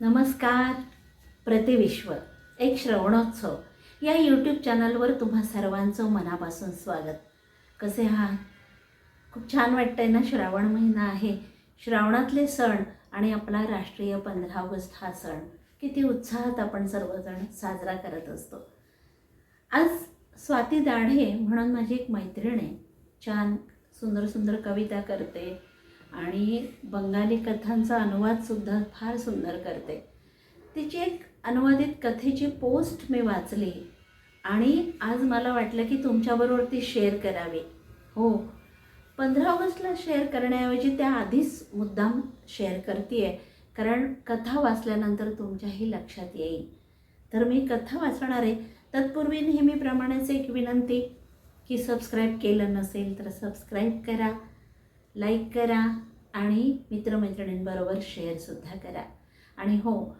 नमस्कार प्रतिविश्व एक श्रवणोत्सव. या यूट्यूब चॅनलवर तुम्हा सर्वांचं मनापासून स्वागत. कसे आहात? खूप छान वाटतंय ना? श्रावण महिना आहे. श्रावणातले सण आणि आपला राष्ट्रीय पंधरा ऑगस्ट हा सण. किती उत्साहात आपण सर्वजण साजरा करत असतो. आज स्वाती दाढे म्हणून माझी एक मैत्रीण आहे. छान सुंदर सुंदर कविता करते. आणि बंगाली कथांचा अनुवादसुद्धा फार सुंदर करते. तिची एक अनुवादित कथेची पोस्ट मी वाचली आणि आज मला वाटलं की तुमच्याबरोबर ती शेअर करावी. हो पंधरा ऑगस्टला शेअर करण्याऐवजी त्या आधीच मुद्दाम शेअर करते आहे कारण कथा वाचल्यानंतर तुमच्याही लक्षात येईल. तर मी कथा वाचणार आहे. तत्पूर्वी नेहमीप्रमाणेच एक विनंती की सबस्क्राईब केलं नसेल तर सबस्क्राईब करा. लाईक करा आणि मित्रमैत्रिणींबरोबर शेअरसुद्धा करा. आणि हो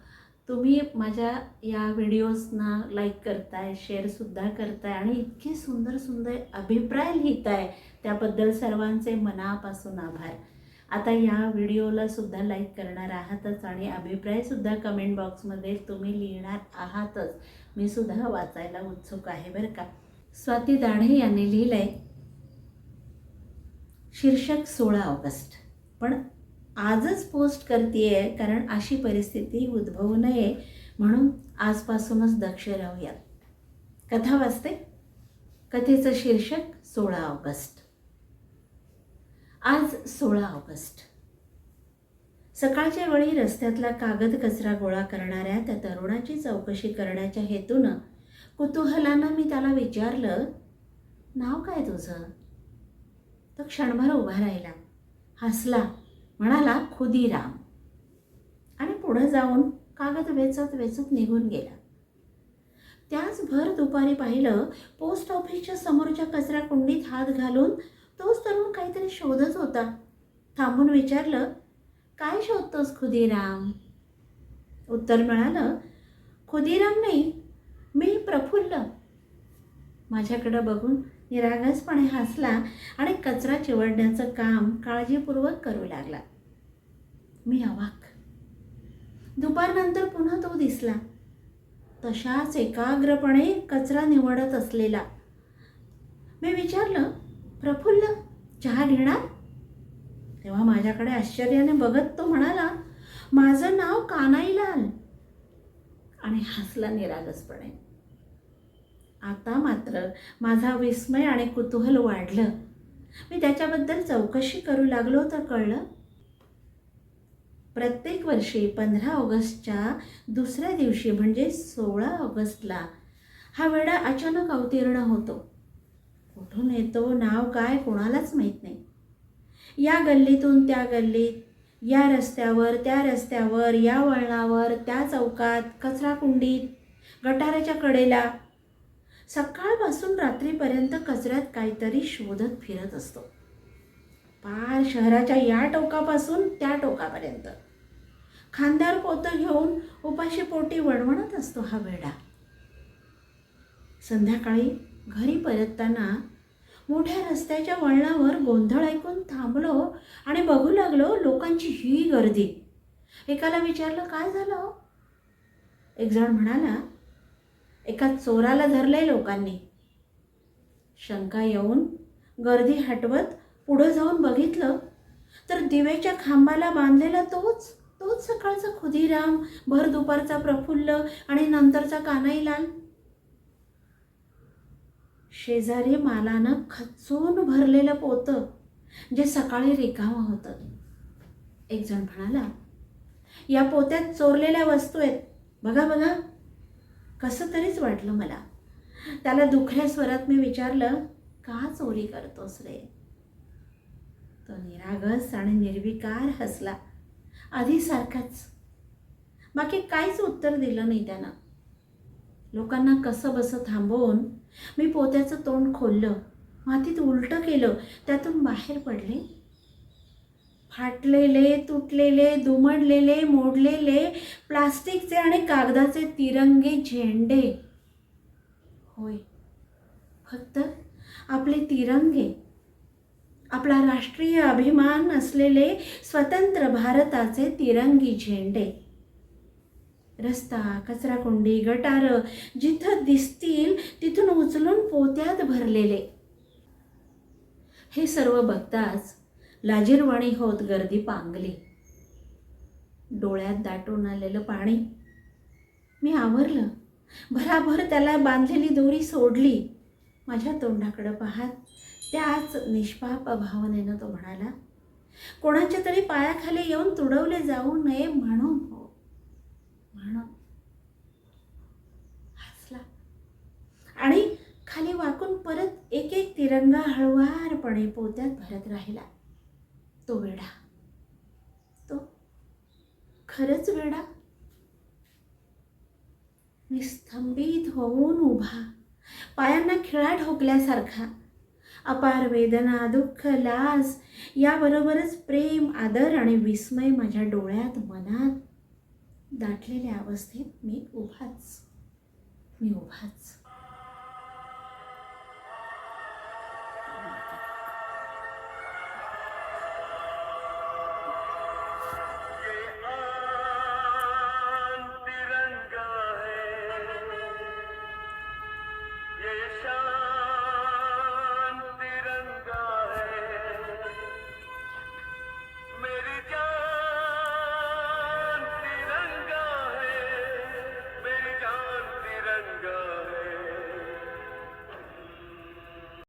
तुम्ही माझ्या या व्हिडिओजना लाईक करताय शेअरसुद्धा करताय आणि इतके सुंदर सुंदर अभिप्राय लिहिताय त्याबद्दल सर्वांचे मनापासून आभार. आता या व्हिडिओला सुद्धा लाईक करणार आहातच आणि अभिप्रायसुद्धा कमेंट बॉक्समध्ये तुम्ही लिहिणार आहातच. मी सुद्धा वाचायला उत्सुक आहे बरं का. स्वाती दाढे यांनी लिहिलं आहे शीर्षक सोळा ऑगस्ट. पण आजच पोस्ट करते कारण अशी परिस्थिती उद्भवू नये म्हणून आजपासूनच दक्ष राहूयात कथा वाचते. कथेचं शीर्षक सोळा ऑगस्ट. आज सोळा ऑगस्ट. सकाळच्या वेळी रस्त्यातला कागद कचरा गोळा करणाऱ्या त्या तरुणाची चौकशी करण्याच्या हेतूनं कुतूहलानं मी त्याला विचारलं नाव काय तुझं? तर क्षणभर उभा राहिला. हसला. म्हणाला खुदीराम आणि पुढं जाऊन कागद वेचत वेचत निघून गेला. त्याच भर दुपारी पाहिलं पोस्ट ऑफिसच्या समोरच्या कचरा कुंडीत हात घालून तोच तरुण काहीतरी शोधत होता. थांबून विचारलं काय शोधतोस खुदीराम उत्तर मिळालं खुदीराम नाही मी प्रफुल्ल. माझ्याकडं बघून निरागसपणे हसला आणि कचरा चिवडण्याचं काम काळजीपूर्वक करू लागला. मी अवाक. दुपारनंतर पुन्हा तो दिसला. तशाच एकाग्रपणे कचरा निवडत असलेला. मी विचारलं प्रफुल्ल चहा घेणार? तेव्हा माझ्याकडे आश्चर्याने बघत तो म्हणाला माझं नाव कानाईलाल. आणि हसला निरागसपणे. आता मात्र माझा विस्मय आणि कुतूहल वाढलं. मी त्याच्याबद्दल चौकशी करू लागलो तर कळलं. प्रत्येक वर्षी पंधरा ऑगस्टच्या दुसऱ्या दिवशी म्हणजे सोळा ऑगस्टला हा वेळा अचानक अवतीर्ण होतो. कुठून येतो नाव काय कोणालाच माहीत नाही. या गल्लीतून त्या गल्लीत या रस्त्यावर त्या रस्त्यावर या वळणावर त्या चौकात कचराकुंडीत गटाराच्या कडेला सकाळपासून रात्रीपर्यंत कचऱ्यात काहीतरी शोधत फिरत असतो. पार शहराच्या या टोकापासून त्या टोकापर्यंत. खांद्यावर पोतं घेऊन उपाशी पोटी वणवणत असतो हा वेडा संध्याकाळी घरी परतताना मोठ्या रस्त्याच्या वळणावर गोंधळ ऐकून थांबलो आणि बघू लागलो लोकांची ही गर्दी. एकाला विचारलं काय झालं? एक जण म्हणाला एका चोराला धरलंय लोकांनी. शंका येऊन गर्दी हटवत पुढं जाऊन बघितलं तर दिवेच्या खांबाला बांधलेला तोच तोच सकाळचा खुदीराम भर दुपारचा प्रफुल्ल आणि नंतरचा कानाईलाल शेजारी मालानं खचून भरलेलं पोतं जे सकाळी रिकामं होतं. एक जण म्हणाला या पोत्यात चोरलेल्या वस्तू आहेत. बघा बघा कसं तरीच वाटलं मला. त्याला दुखऱ्या स्वरात मी विचारलं का चोरी करतोस रे? तो निरागस आणि निर्विकार हसला. आधीसारखाच बाकी काहीच उत्तर दिलं नाही त्यानं. लोकांना कसं बसं थांबवून मी पोत्याचं तोंड खोललं. मातीत उलटं केलं. त्यातून बाहेर पडले. फाटलेले तुटलेले दुमडलेले मोडलेले प्लास्टिकचे आणि कागदाचे तिरंगे झेंडे. होय. फक्त आपले तिरंगे. आपला राष्ट्रीय अभिमान असलेले स्वतंत्र भारताचे तिरंगी झेंडे. रस्ता कचराकुंडी गटारं जिथं दिसतील तिथून उचलून पोत्यात भरलेले. हे सर्व बघताच लाजीरवाणी होत गर्दी पांगली. डोळ्यात दाटून आलेलं पाणी. मी आवरलं. भराभर त्याला बांधलेली दोरी सोडली. माझ्या तोंडाकडं पाहत त्याच निष्पाप भावनेनं तो म्हणाला कोणाच्या तरी पायाखाली येऊन तुडवले जाऊ नये म्हणून हो. म्हणून. हसला. आणि खाली वाकून परत एक एक तिरंगा हळुवारपणे पोत्यात भरत राहिला. तो वेडा. तो खरंच वेडा? निस्तंभित होऊन उभा पायांना खिळा ठोकल्यासारखा. अपार वेदना दुःख लाज याबरोबरच प्रेम आदर आणि विस्मय माझ्या डोळ्यात मनात दाटलेल्या अवस्थेत मी उभाच मी उभाच.